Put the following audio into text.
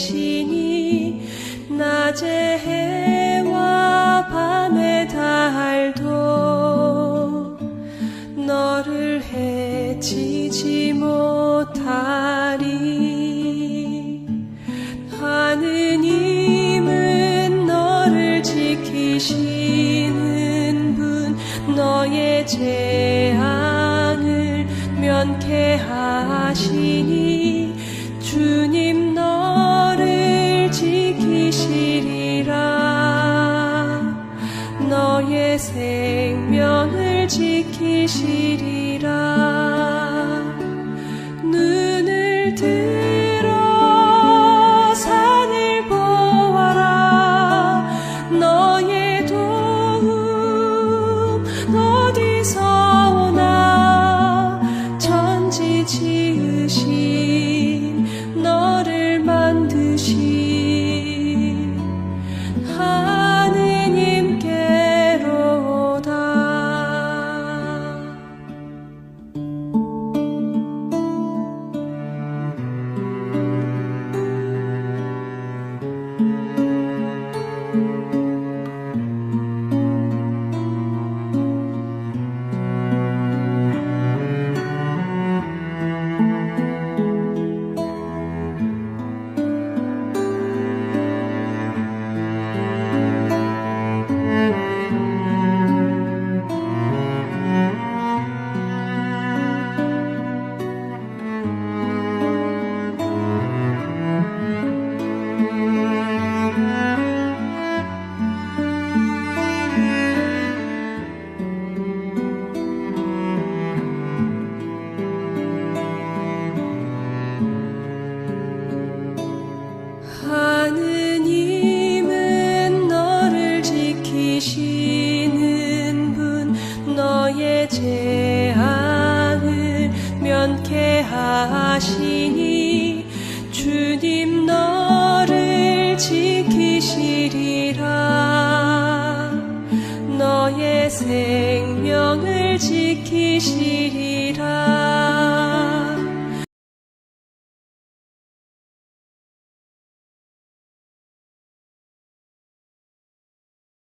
대신이 낮에 해와 밤에 달도 너를 해치지 못하리. 하느님은 너를 지키시는 분 너의 재앙을 면케 하시니 주님 너를 지키시리라. 너의 생명을 지키시리라. 눈을 들 하시니 주님 너를 지키시리라. 너의 생명을 지키시리라